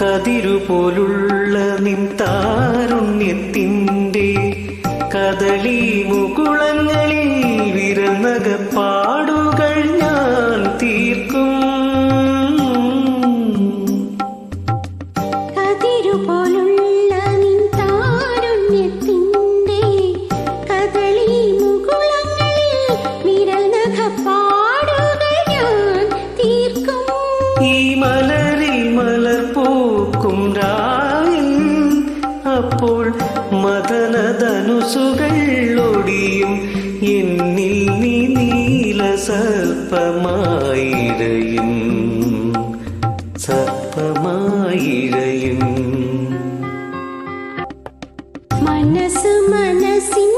കതിരുപോലുള്ള നിൻ താരുണ്യത്തിന്റെ കദളി മുകുളങ്ങളിൽ വിരനകപ്പാടുകൾ പ്രാർത്ഥനതനുസുകൾ എന്നിൽ നീ നീല സർപ്പമായിരയും. സർപ്പമായിരയും മനസ്സ് മനസ്സിൻ